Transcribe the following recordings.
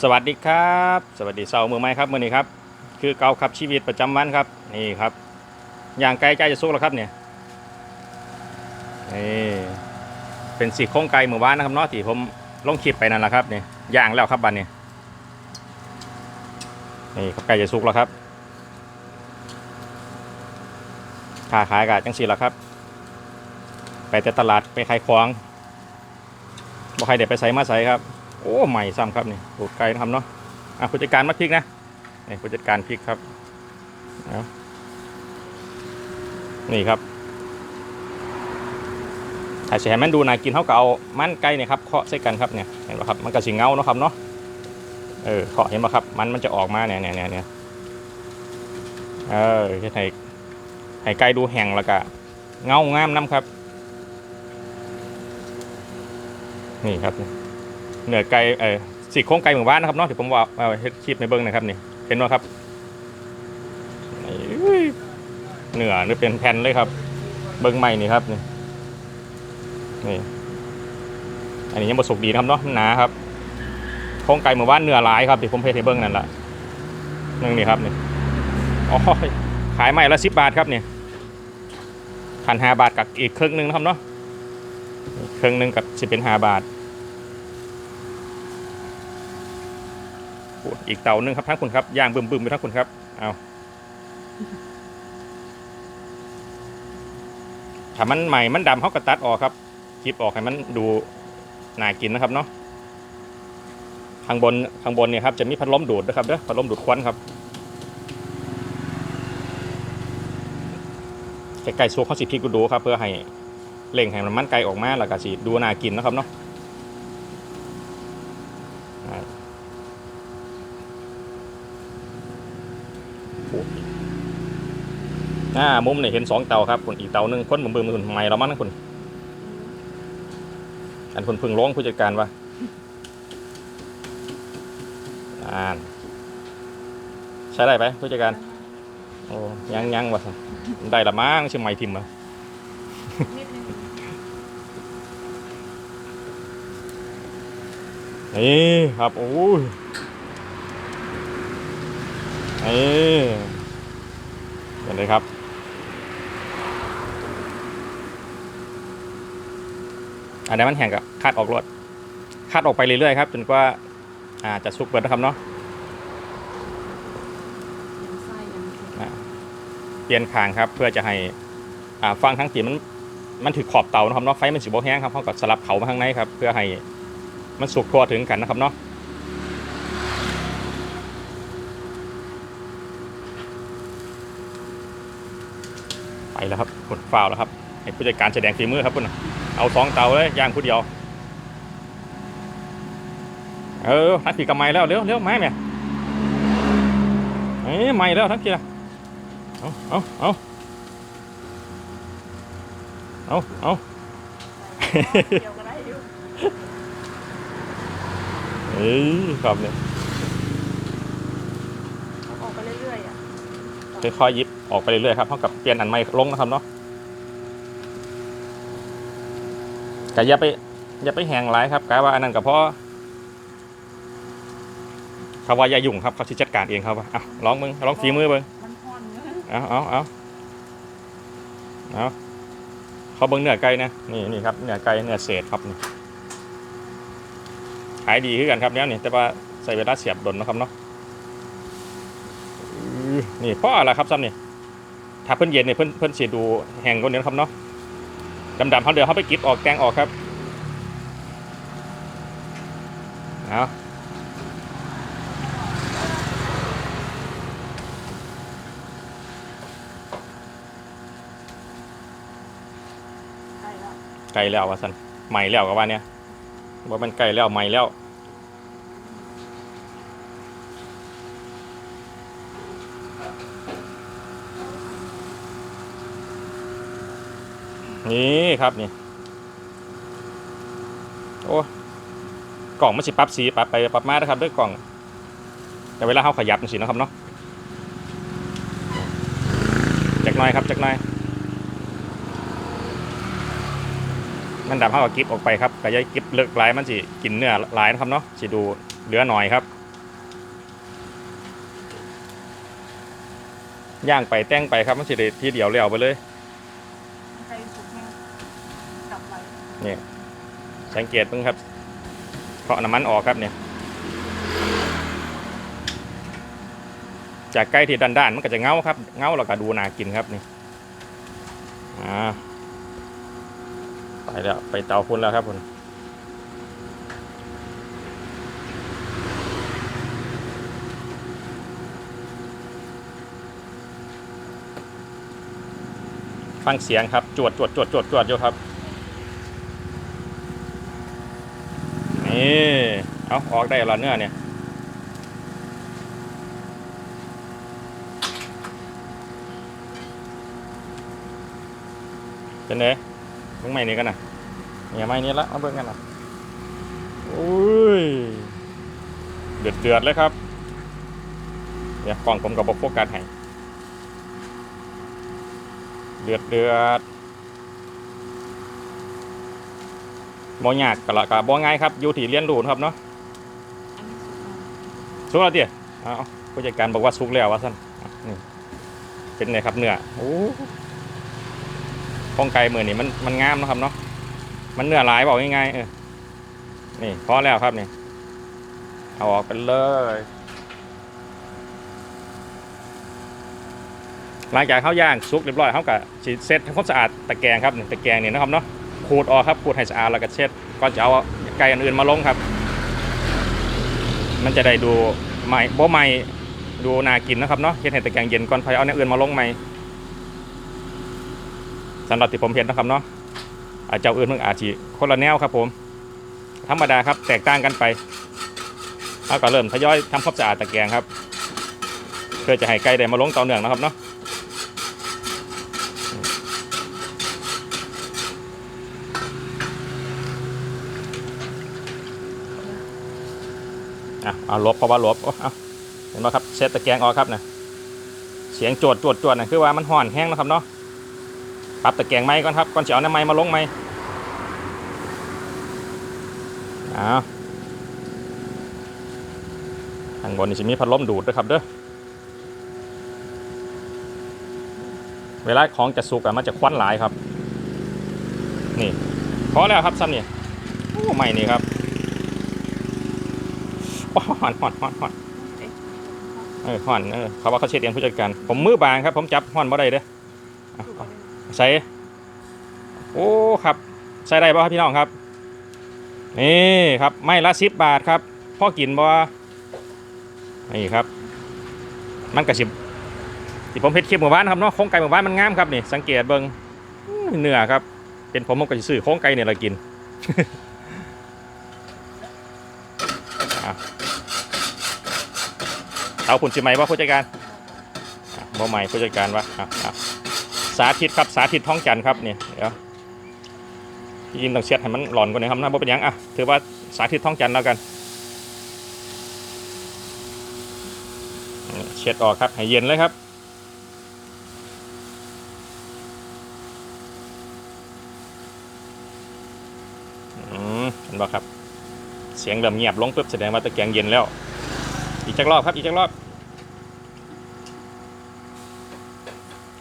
สวัสดีครับ สวัสดีเสาร์มือไม้ครับมือนี้ครับ คือเกาขับชีวิตประจำวันครับ นี่ครับอย่างไกลใจจะสุกแล้วครับเนี่ยนี่เป็นสีโคงไก่เมื่อวานนะครับเนาะที่ผมลงคลิปไปนั่นแหละครับเนี่ยย่างแล้วครับบันเนี่ยนี่ครับไก่จะสุกแล้วครับค้าขายกันจังสีแล้วครับ ไปแต่ตลาดไปขายของบ่ใครเด็ดไปใส่มาใส่ครับ โอ้ใหม่ซ้ำครับนี่ตูดไก่นะครับเนาะอะผู้จัดการมาพริกนะนี่ผู้จัดการพริกครับนี่ครับถ้าจะให้มันดูน่ากินเท่ากับเอามันไก่เนี่ยครับเคาะใส่กันครับเนี่ยเห็นไหมครับมันก็สีเงาเนาะครับเนาะเออเคาะเห็นไหมครับ มันมันจะออกมาเนี่ยเนี่ยเนี่ยเนี่ยเออให้ให้ไก่ดูแห้งแล้วก็เงางามน้ำครับ นี่ครับ เนื้อไก่เออสีโครงไก่หมู่บ้านนะครับเนาะที่ผมว่าเอาเฮ็ดคลิปในเบิ้งนะครับนี่เห็นไหมครับนี่อุ้ยเนื้อนี่เป็นแผ่นเลยครับ เบิ้งใหม่นี่ครับนี่นี่อันนี้ยังบสุกดีนะครับเนาะหนาครับโครงไก่หมู่บ้านเนื้อหลายครับที่ผมเพจให้เบิ้งนั่นแหละนึงนี่ครับนี่อ๋อขายใหม่ละสิบบาทครับเนี่ยพันห้าบาทกับอีกครึ่งหนึ่งนะครับเนาะครึ่งหนึ่งกับสิบเป็นห้าบาท อีกเตาหนึ่งครับทั้งคุณครับย่างบึมๆไปทั้งคุณครับเอาถ้ามันใหม่มันดำเขาก็ตัดออกครับคลิปออกให้มันดูน่ากินนะครับเนาะข้างบนข้างบนเนี่ยครับจะมีพัดลมดูดนะครับเด้อพัดลมดูดควันครับไก่ๆซุกเขาสิพริกดูครับ เพื่อให้เล่งให้มันมันไก่ออกมาแล้วก็สิดูน่ากินนะครับเนาะ หน้ามุมเนี่ยเห็นสองเตาครับคนอีกเตาหนึ่งคนมือมือคนใหม่เรามั้งนะคนอันคนพึ่งร้องผู้จัดการวะอ่านใช้ได้ไหมผู้จัดการโอ้ยังยังวะได้ละมั้งใช่ไหมทิมเหรอนิดนึงนี่ครับโอ้ยนี่เห็นเลยครับ อันนี้มันแห้งกับคาดออกรวดคาดออกไปเรื่อยๆครับจนกว่าอ่าจะสุกเบิดนะครับเนาะเปลี่ยนคางครับเพื่อจะให้อ่าฟังทั้งตีมันมันถือขอบเตานะครับเนาะไฟมันสิบแห้งครับเขาก็สลับเขามาข้างในครับ เพื่อให้มันสุกทั่วถึงกันนะครับเนาะไปแล้วครับกดฟ้าวแล้วครับให้ผู้จัดการแสดงฝีมือครับคุณนะ เอาสองเตาเลยย่างผู้เดียว เออทักผีกับไม้แล้วเร็วเร็วไม้แม่เอ้ยไม้แล้วทักทีละเอาเอาเอาเอาเอาเดียวก็ได้อยู่เอ้ยครับเนี่ยเอาออกไปเรื่อยๆอะค่อยๆหยิบออกไปเรื่อยๆครับเท่ากับเปลี่ยนอันใหม่ลงนะครับเนาะ แต่อย่าไปอย่าไปแหงหลายครับกะว่าอันนั้นกับพ่อเขาว่าอย่ายุ่งครับเขาชิจัดการเองครับอะลองมึงลองฝีมือเบิ้งมันพอนเอาเอาเอาเอาเขาเบิ้งเนื้อไก่นะนี่นี่ครับเนื้อไก่เนื้อเศษครับนี่ขายดีขึ้นกันครับเนี้ยนี่แต่ว่าใส่เวลาเสียบดนนะครับเนาะนี่เพราะอะไรครับซ้ำนี่ถ้าเพิ่นเย็นเนี่ยเพิ่นเพิ่นเสียดูแห้งกว่านี้นะครับเนาะ ดำๆเขาเดี๋ยวเขาไปกิบออกแกงออกครับเอาใช่แล้วไก่แล้วว่าสันใหม่แล้วกับว่าเนี่ยว่ามันไก่แล้วใหม่แล้ว นี่ครับนี่ โอ้กล่องไม่นสิปรับสีปรับไปปรับมานะครับด้วยกล่อง แต่เวลาเขาขยับมันสินะครับเนาะจากน้อยครับจากน้อยมันดับเข้ากับกิฟออกไปครับแต่ยายกิฟเลือกลายมันสิกินเนื้อลายนะครับเนาะสิดูเหลือหน่อยครับย่างไปแต่งไปครับมันสิเดทีเดียวแล้วไปเลย เนี่ยสังเกตเพิ่งครับเคาะน้ำมันออกครับเนี่ย จากใกล้ที่ด้านๆมันก็จะเงาครับเงาแล้วก็ดูน่ากินครับนี่อ่าไปแล้วไปเตาคุณแล้วครับคุณฟังเสียงครับ จวดจวดจวดจวดจวดอยู่ครับ นี่ เอาออกได้ล้วเนื้อเนี่ยเป็นไงมึงใหม่นี่กันนะเนี่ยไม่นี้ละมาเบิ่งกันนะอุ้ย เดือดเดือดเลยครับ เดี๋ยวกล่องผมกับบโฟกัสให้ เดือดเดือด บ่ยากกะละกะบ่ง่ายครับอยู่ที่เรียนรู้นะครับเนาะสุกแล้วเดี๋ยเอาผู้จัดการบอกว่าสุกแล้วว่าสั้นนี่เป็นไงครับเนื้อโอ้ข้องไก่มือนี่มันมันงามนะครับเนาะมันเนื้อหลายบอกง่ายๆเออนี่พอแล้วครับนี่เอาออกไปเลยหลังจากข้าวย่างสุกเรียบร้อยเขากับเซ็ตทำความสะอาดตะแกรงครับนี่ตะแกรงเนี่ยนะครับเนาะ ขูดออกครับขูดให้สะอาดแล้วก็เช็ดก่อนจะเอาไก่อันอื่นมาลงครับ มันจะได้ดูใหม่บ่ใหม่ดูน่ากินนะครับเนาะเฮ็ดให้ตะแกรงเย็นก่อนค่อยเอาในอื่นมาลงใหม่สำหรับที่ผมเห็นนะครับเนาะอาจจะเอาอื่นเพิ่งอาจจะคนละแนวครับผม ธรรมดาครับแตกต่างกันไปแล้วก็เริ่มทยอยทำความสะอาดตะแกรงครับ เพื่อจะให้ไก่ได้มาลงต่อเนื่องนะครับเนาะะเอาลบเพราะว่าลบโอ้เอาเห็นไหมครับเซตตะแกรงออกครับนะเสียงโจดจวดจวดนะคือว่ามันห่อนแห้งนะครับเนาะปรับตะแกรงไม้ก่อนครับก่อนจะเอาน้ำไม้มาลงไม้เอาทางบนนี่จะมีพัดลมดูดด้วยครับเด้อเวลาของจะสุกอะมันจะควันหลายครับ นี่พอแล้วครับซ้ำนี่โอ้ไม่นี่ครับ ห่อนห่อนห่อนห่อนเออห่อนเออเขาว่าเขาเช็ดเองผู้จัดการผมมือบางครับ ผมจับห่อนบ่ได้เด้อเอาสุกเอาแล้วใส่โอ้ครับใส่ได้ป่ะครับพี่น้องครับนี่ครับไม่ละสิบบาทครับพ่อกินบ่นี่ครับ มันกระสิบที่ผมเฮ็ดคลิปหมู่บ้านครับเนาะโครงไก่หมู่บ้านมันงามครับนี่สังเกตเบิ่งอื้อเนื้อครับ เป็นผมผมก็จะซื้อโครงไก่เนี่ยละกิน เอาผุนสิไหมว่าผู้จัดการอะบ่ใหม่ผู้จัดการวะสาธิตครับสาธิตท้องจันทร์ครับเนี่ยเดี๋ยวยิงต้องเช็ดให้มันหลอนกว่านี้ครับนะบ่เป็นยังอะถือว่าสาธิตท้องจันทร์แล้วกันเช็ดออกครับให้เย็นเลยครับอืมเห็นบ่ครับ เสียงเริ่มเงียบลงปุ๊บแสดงว่าตะแกรงเย็นแล้ว อีกจักรอบครับอีกจักรอบ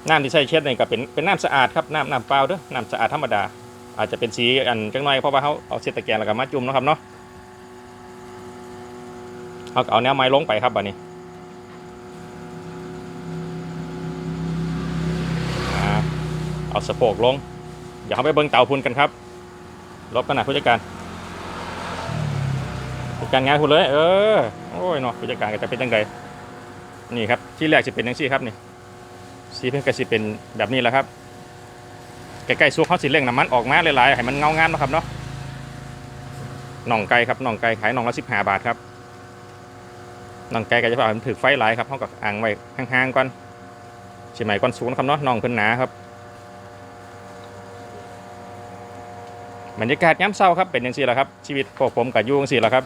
น้ำที่ใช้เช็ดนี่ก็เป็นเป็นน้ำสะอาดครับน้ำน้ำเปล่าเด้อน้ำสะอาดธรรมดา อาจจะเป็นสีอันจังหน่อยเพราะว่าเขาเอาเช็ดตะแกรงแล้วก็มาจุ่มนะครับเนาะเอาเอาแนวไม้ลงไปครับบัดนี้เอาสะโพกลงเดี๋ยวเขาไปเบิ้งเตาพุนกันครับลบกันนะผู้จัดการ จัดการงานคุณเลย เออ โอ้ยเนาะผู้จัดการก็จะเป็นยังไงนี่ครับ ที่แรกจะเป็นยังซี่ครับนี่สีเพิ่นก็สิเป็นแบบนี้แหละครับ ใกล้ๆซุกเขาสิเร่งน้ำมันออกมาหลายๆให้มันเงางามเนะครับเนาะน่องไก่ครับน่องไก่ขายน่องละสิบห้าบาทครับน่องไก่ก็จะพามันถือไฟหลายครับเขากับอ่างไว้ห่างๆก่อนสิใหม่ก่อนสูงนะครับเนาะน่องเพิ่นหนาครับบรรยากาศย้ำเศร้าครับเป็นอย่างสี่แหละครับ ชีวิตพวกผมกับยู่จังสี่แหละครับ